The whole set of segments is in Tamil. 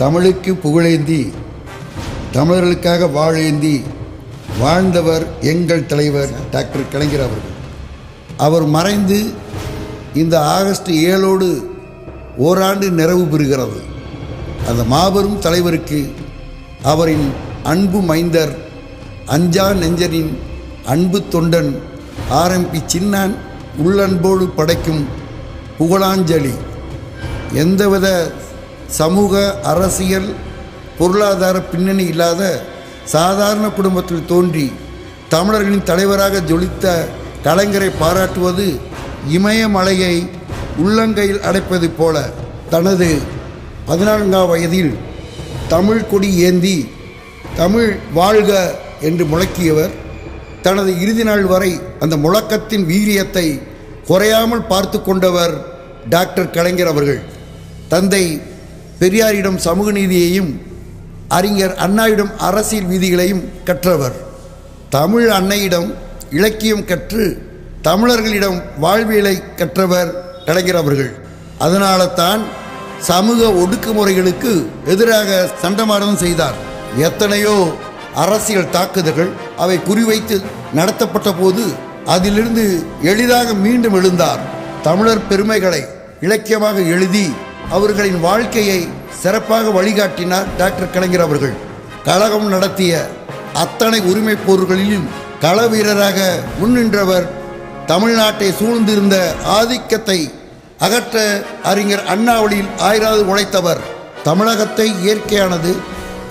தமிழுக்கு புகழேந்தி தமிழர்களுக்காக வாழேந்தி வாழ்ந்தவர் எங்கள் தலைவர் டாக்டர் கலைஞர் அவர்கள். அவர் மறைந்து இந்த ஆகஸ்ட் ஏழோடு ஓராண்டு நிறைவு பெறுகிறது. அந்த மாபெரும் தலைவருக்கு அவரின் அன்பு மைந்தர் அஞ்சா நெஞ்சரின் அன்பு தொண்டன் ஆர்எம்பி சின்னான் உள்ளன்போடு படைக்கும் புகழாஞ்சலி. எந்தவித சமூக அரசியல் பொருளாதார பின்னணி இல்லாத சாதாரண குடும்பத்தில் தோன்றி தமிழர்களின் தலைவராக ஜொலித்த கலைஞரை பாராட்டுவது இமயமலையை உள்ளங்கையில் அடைப்பது போல தனது பதினான்காம் வயதில் தமிழ் கொடி ஏந்தி தமிழ் வாழ்க என்று முழக்கியவர். தனது இறுதி நாள் வரை அந்த முழக்கத்தின் வீரியத்தை குறையாமல் பார்த்து கொண்டவர் டாக்டர் கலைஞர் அவர்கள். தந்தை பெரியாரிடம் சமூக நீதியையும் அறிஞர் அண்ணாவிடம் அரசியல் விதிகளையும் கற்றவர். தமிழ் அன்னையிடம் இலக்கியம் கற்று தமிழர்களிடம் வாழ்வியலை கற்றவர் கலைஞர் அவர்கள். அதனால தான் சமூக ஒடுக்குமுறைகளுக்கு எதிராக சண்டமாடம் செய்தார். எத்தனையோ அரசியல் தாக்குதல்கள் அவை குறிவைத்து நடத்தப்பட்ட போது அதிலிருந்து எளிதாக மீண்டும் எழுந்தார். தமிழர் பெருமைகளை இலக்கியமாக எழுதி அவர்களின் வாழ்க்கையை சிறப்பாக வழிகாட்டினார் டாக்டர் கலைஞர் அவர்கள். கழகம் நடத்திய அத்தனை உரிமை போர்களிலும் கள வீரராக முன்னின்றவர் தமிழ்நாட்டை சூழ்ந்திருந்த ஆதிக்கத்தை அகற்ற அறிஞர் அண்ணாவளியில் ஆயிராது உழைத்தவர். தமிழகத்தை இயற்கையானது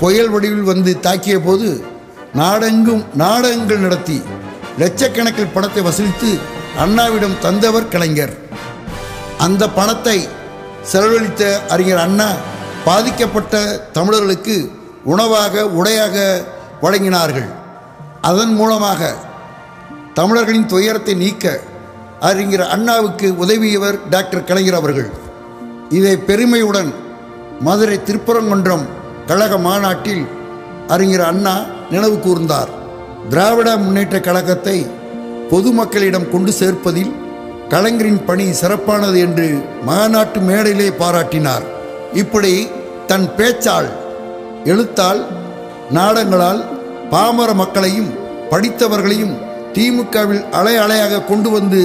புயல் வடிவில் வந்து தாக்கிய போது நாடெங்கும் நாடகங்கள் நடத்தி லட்சக்கணக்கில் பணத்தை வசூலித்து அண்ணாவிடம் தந்தவர் கலைஞர். அந்த பணத்தை செலவழித்த அறிஞர் அண்ணா பாதிக்கப்பட்ட தமிழர்களுக்கு உணவாக உடையாக வழங்கினார்கள். அதன் மூலமாக தமிழர்களின் துயரத்தை நீக்க அறிஞர் அண்ணாவுக்கு உதவியவர் டாக்டர் கலைஞர் அவர்கள். இதை பெருமையுடன் மதுரை திருப்பரங்குன்றம் கழக மாநாட்டில் அறிஞர் அண்ணா நினைவு கூர்ந்தார். திராவிட முன்னேற்ற கழகத்தை பொதுமக்களிடம் கொண்டு சேர்ப்பதில் கலைஞரின் பணி சிறப்பானது என்று மாநாட்டு மேடையிலே பாராட்டினார். இப்படி தன் பேச்சால் எழுத்தால் நாடங்களால் பாமர மக்களையும் படித்தவர்களையும் திமுகவில் அலை அலையாக கொண்டு வந்து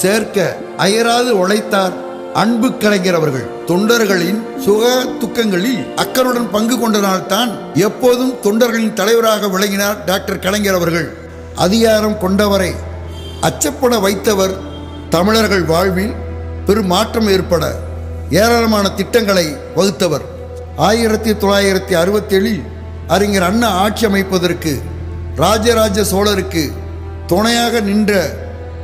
சேர்க்க அயராது உழைத்தார் அன்பு கலைஞர் அவர்கள். தொண்டர்களின் சுக துக்கங்களில் அக்கறையுடன் பங்கு கொண்டனால்தான் எப்போதும் தொண்டர்களின் தலைவராக விளங்கினார் டாக்டர் கலைஞர் அவர்கள். அதிகாரம் கொண்டவரை அச்சப்பட வைத்தவர் தமிழர்கள் வாழ்வில் பெரும் மாற்றம் ஏற்பட ஏராளமான திட்டங்களை வகுத்தவர். ஆயிரத்தி தொள்ளாயிரத்தி அறுபத்தேழில் அறிஞர் அண்ணா ஆட்சி அமைப்பதற்கு ராஜராஜ சோழருக்கு துணையாக நின்ற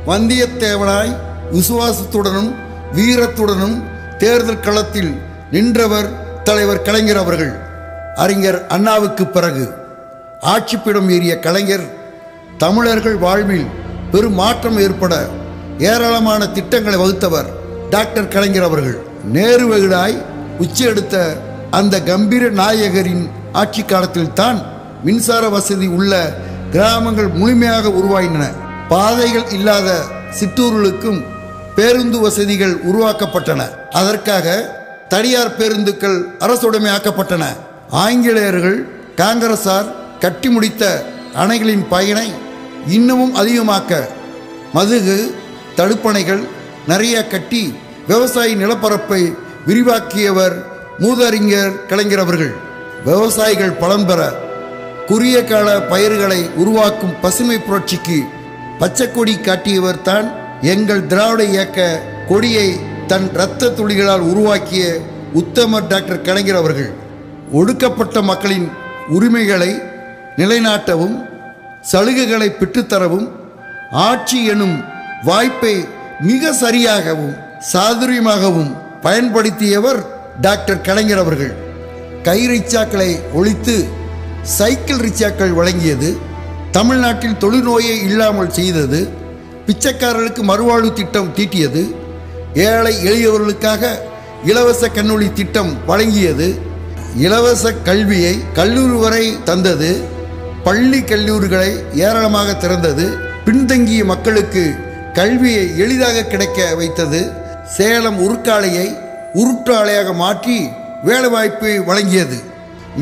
வந்தியத்தேவனாய் விசுவாசத்துடனும் வீரத்துடனும் தேர்தல் களத்தில் நின்றவர் தலைவர் கலைஞர் அவர்கள். அறிஞர் அண்ணாவுக்கு பிறகு ஆட்சிப்பிடம் ஏறிய கலைஞர் தமிழர்கள் வாழ்வில் பெரும் மாற்றம் ஏற்பட ஏராளமான திட்டங்களை வகுத்தவர் டாக்டர் கலைஞர் அவர்கள். நேருவகடாய் உச்சி எடுத்த அந்த கம்பீர நாயகரின் ஆட்சி காலத்தில் தான் மின்சார வசதி உள்ள கிராமங்கள் முழுமையாக உருவாயின பாதைகள் இல்லாத சிற்றூர்களுக்கும் பேருந்து வசதிகள் உருவாக்கப்பட்டன. அதற்காக தனியார் பேருந்துகள் அரசுடைமையாக்கப்பட்டன ஆங்கிலேயர்கள் காங்கிரசார் கட்டி முடித்த அணைகளின் பயனை இன்னமும் அதிகமாக்க மதுகு தடுப்பணைகள் நிறைய கட்டி விவசாய நிலப்பரப்பை விரிவாக்கியவர் மூதறிஞர் கலைஞர் அவர்கள். விவசாயிகள் பலன் பெற குறுகிய கால பயிர்களை உருவாக்கும் பசுமை புரட்சிக்கு பச்சை கொடி காட்டியவர் தான் எங்கள் திராவிட இயக்க கொடியை தன் இரத்த துளிகளால் உருவாக்கிய உத்தமர் டாக்டர் கலைஞர் அவர்கள். ஒடுக்கப்பட்ட மக்களின் உரிமைகளை நிலைநாட்டவும் சலுகைகளை பெற்றுத்தரவும் ஆட்சி எனும் வாய்ப்பை மிக சரியாகவும் சாதுரியமாகவும் பயன்படுத்தியவர் டாக்டர் கலைஞர் அவர்கள். கை ரிச்சாக்களை ஒழித்து சைக்கிள் ரிச்சாக்கள் வழங்கியது தமிழ்நாட்டில் தொழுநோயை இல்லாமல் செய்தது பிச்சைக்காரர்களுக்கு மறுவாழ்வு திட்டம் தீட்டியது ஏழை எளியவர்களுக்காக இலவச கண்ணொளி திட்டம் வழங்கியது இலவச கல்வியை கல்லூரி வரை தந்தது பள்ளி கல்லூரிகளை ஏராளமாக திறந்தது பின்தங்கிய மக்களுக்கு கல்வியை எளிதாக கிடைக்க வைத்தது சேலம் உருக்காலையை உருட்டாலையாக மாற்றி வேலைவாய்ப்பை வழங்கியது.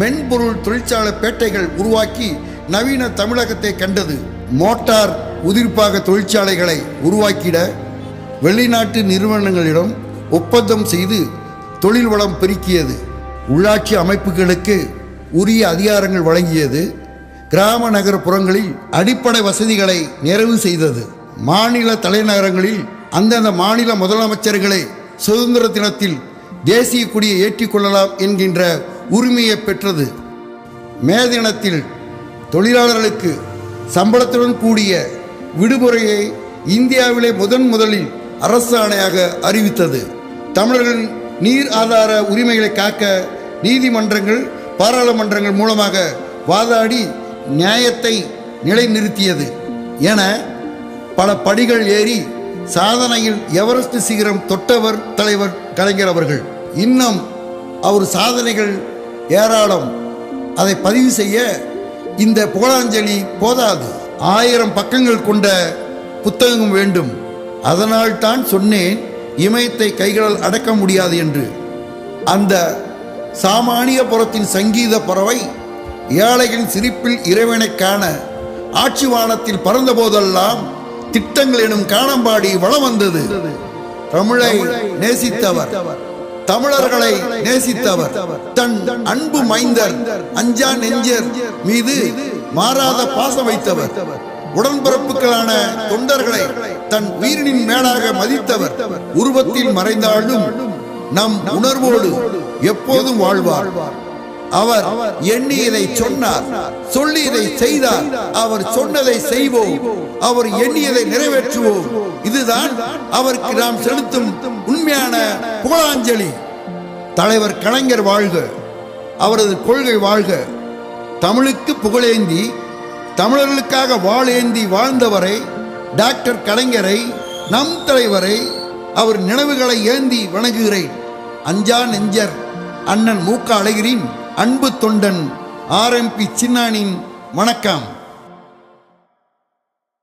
மென்பொருள் தொழிற்சாலை பேட்டைகள் உருவாக்கி நவீன தமிழகத்தை கண்டது. மோட்டார் உதிர்ப்பாக தொழிற்சாலைகளை உருவாக்கிட வெளிநாட்டு நிறுவனங்களிடம் ஒப்பந்தம் செய்து தொழில் வளம் பெருக்கியது. உள்ளாட்சி அமைப்புகளுக்கு உரிய அதிகாரங்கள் வழங்கியது. கிராம நகர்ப்புறங்களில் அடிப்படை வசதிகளை நிறைவு செய்தது. மாநில தலைநகரங்களில் அந்தந்த மாநில முதலமைச்சர்களை சுதந்திர தினத்தில் தேசிய கொடியை ஏற்றிக்கொள்ளலாம் என்கின்ற உரிமையை பெற்றது. மே தினத்தில் தொழிலாளர்களுக்கு சம்பளத்துடன் கூடிய விடுமுறையை இந்தியாவிலே முதன் முதலில் அரசு ஆணையாக அறிவித்தது. தமிழர்களின் நீர் ஆதார உரிமைகளை காக்க நீதிமன்றங்கள் பாராளுமன்றங்கள் மூலமாக வாதாடி நியாயத்தை நிலைநிறுத்தியது. என பல படிகள் ஏறி சாதனையில் எவரெஸ்ட் சிகரம் தொட்டவர் தலைவர் கலைஞர் அவர்கள். இன்னும் அவர் சாதனைகள் ஏராளம். அதை பதிவு செய்ய இந்த புகழாஞ்சலி போதாது. ஆயிரம் பக்கங்கள் கொண்ட புத்தகம் வேண்டும். அதனால் தான் சொன்னேன் இமயத்தை கைகளால் அடக்க முடியாது என்று. அந்த சாமானியபுரத்தின் சங்கீத பறவை ஏழைகளின் சிரிப்பில் இறைவனை காண ஆட்சி வானத்தில் பறந்த போதெல்லாம் திட்டங்கள் எனும் காணம்பாடி வளம் வந்தது. தமிழை நேசித்தவர். தமிழர்களை நேசித்தவர். தன் அன்பு மைந்தர் அஞ்சா நெஞ்சர் மீது மாறாத பாசம் வைத்தவர். உடன்பிறப்புகளான தொண்டர்களை தன் உயிரினின் மேலாக மதித்தவர். உருவத்தில் மறைந்தாலும் நம் உணர்வோடு எப்போதும் வாழ்வார். அவர் எண்ணி இதை சொன்னார். சொல்லி இதை செய்தார். அவர் சொன்னதை செய்வோம். அவர் எண்ணியதை நிறைவேற்றுவோம். இதுதான் அவருக்கு நாம் செலுத்தும் உண்மையான புகழாஞ்சலி. தலைவர் கலைஞர் வாழ்க. அவரது கொள்கை வாழ்க. தமிழுக்கு புகழேந்தி தமிழர்களுக்காக வாழேந்தி வாழ்ந்தவரை டாக்டர் கலைஞரை நம் தலைவரை அவர் நினைவுகளை ஏந்தி வணங்குகிறேன். அஞ்சா நெஞ்சர் அண்ணன் மூக்க அழகிரின் அன்பு தொண்டன் ஆர்எம்பி சின்னானின் வணக்கம்.